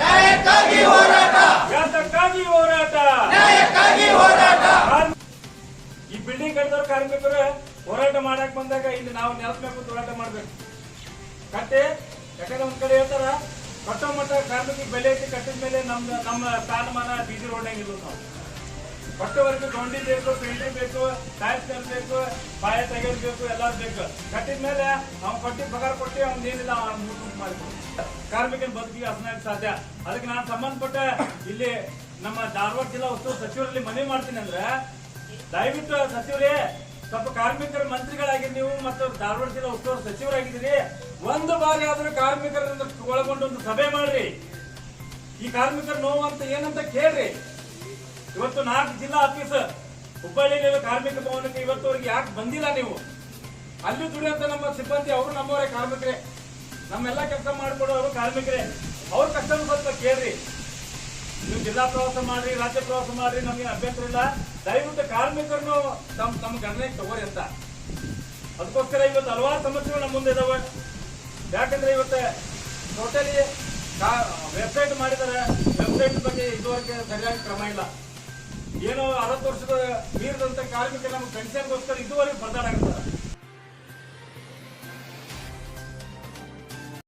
ನ್ಯಾಯಕ್ಕಾಗಿ ಹೋರಾಟ. ಯಾತಕ್ಕಾಗಿ ಹೋರಾಟ. ನ್ಯಾಯಕ್ಕಾಗಿ ಹೋರಾಟ. ಈ ಬಿಲ್ಡಿಂಗ್ ಕಟ್ಟಿದವರು ಕಾರ್ಮಿಕರು ಹೋರಾಟ ಮಾಡಕ್ ಬಂದಾಗ ಇಲ್ಲಿ ನಾವು ನೆಲಸ್ಬೇಕು ಹೋರಾಟ ಮಾಡ್ಬೇಕು. ಕಟ್ಟೆ ಯಾಕಂದ್ರೆ ಒಂದ್ ಕಡೆ ಹೇಳ್ತಾರ ಕಟ್ಟೋ ಮಟ್ಟ ಕಾರ್ಮಿಕ ಬೆಲೆ ಐತಿ ಕಟ್ಟಿದ ಮೇಲೆ ನಮ್ಮ ನಮ್ಮ ಸ್ಥಾನಮಾನ ಬೀದಿ ರೋಡ್ನಾಗಿದ್ದು ನಾವು. ಕಟ್ಟೋವರೆಗೂ ಗೌಂಡಿ ಬೇಕು ಪೇಂಟಿಂಗ್ ಬೇಕು ಟೈಲ್ಸ್ ತರಬೇಕು ಬಾಯ ತೆಗೆದು ಬೇಕು ಎಲ್ಲ ಬೇಕು. ಕಟ್ಟಿದ ಮೇಲೆ ಅವ್ನು ಕೊಟ್ಟಿ, ಪಗಾರ ಕೊಟ್ಟಿ ಅವ್ನೇನಿಲ್ಲ ಮಾಡಿ ಕಾರ್ಮಿಕನ ಬದುಕಿಗೆ ಅಸನಾಗ ಸಾಧ್ಯ. ಅದಕ್ಕೆ ನಾನು ಸಂಬಂಧಪಟ್ಟ ಇಲ್ಲಿ ನಮ್ಮ ಧಾರವಾಡ ಜಿಲ್ಲಾ ಉಸ್ತುವಾರಿ ಸಚಿವರಲ್ಲಿ ಮನವಿ ಮಾಡ್ತೀನಿ ಅಂದ್ರೆ, ದಯವಿಟ್ಟು ಸಚಿವರೇ, ಸ್ವಲ್ಪ ಕಾರ್ಮಿಕರ ಮಂತ್ರಿಗಳಾಗಿ ನೀವು ಮತ್ತು ಧಾರವಾಡ ಜಿಲ್ಲಾ ಉಸ್ತುವಾರಿ ಸಚಿವರಾಗಿದ್ದೀರಿ. ಒಂದು ಬಾರಿ ಆದ್ರೂ ಕಾರ್ಮಿಕರನ್ನ ಒಳಗೊಂಡು ಒಂದು ಸಭೆ ಮಾಡ್ರಿ. ಈ ಕಾರ್ಮಿಕರ ನೋವು ಅಂತ ಏನಂತ ಕೇಳ್ರಿ. ಇವತ್ತು ನಾಲ್ಕು ಜಿಲ್ಲಾ ಆಫೀಸ್ ಹುಬ್ಬಳ್ಳಿಯಲ್ಲಿ ಕಾರ್ಮಿಕ ಭವನಕ್ಕೆ ಇವತ್ತುವರೆಗೆ ಯಾಕೆ ಬಂದಿಲ್ಲ ನೀವು? ಅಲ್ಲಿ ದುಡಿಯುವಂತ ನಮ್ಮ ಸಿಬ್ಬಂದಿ ಅವರು ನಮ್ಮವರೇ ಕಾರ್ಮಿಕರೇ. ನಮ್ಮೆಲ್ಲ ಕೆಲಸ ಮಾಡಿಕೊಡೋರು ಕಾರ್ಮಿಕರೇ. ಅವ್ರ ಕಷ್ಟ ಸ್ವಲ್ಪ ಕೇಳ್ರಿ. ನೀವು ಜಿಲ್ಲಾ ಪ್ರವಾಸ ಮಾಡ್ರಿ, ರಾಜ್ಯ ಪ್ರವಾಸ ಮಾಡ್ರಿ, ನಮಗೆ ಅಭ್ಯಂತರ ಇಲ್ಲ. ದಯವಿಟ್ಟು ಕಾರ್ಮಿಕರನ್ನು ತಮ್ಮ ತಮ್ಮ ಗಣನೆಗೆ ತಗೋರಿ ಅಂತ. ಅದಕ್ಕೋಸ್ಕರ ಇವತ್ತು ಹಲವಾರು ಸಮಸ್ಯೆಗಳು ನಮ್ಮ ಮುಂದೆ ಇದಾವೆ. ಯಾಕಂದ್ರೆ ಇವತ್ತು ಟೋಟಲಿ ವೆಬ್ಸೈಟ್ ಮಾಡಿದ್ದಾರೆ. ವೆಬ್ಸೈಟ್ ಬಗ್ಗೆ ಇದುವರೆಗೆ ಸರಿಯಾಗಿ ಕ್ರಮ ಇಲ್ಲ. ಏನೋ ಅರವತ್ತು ವರ್ಷದ ಮೀರಿದಂತ ಕಾರ್ಮಿಕ ನಮ್ಗೆ ಪೆನ್ಷನ್ಗೋಸ್ಕರ ಇದುವರೆಗೆ ಬರ್ದಾಡಾಗ್ತಾರೆ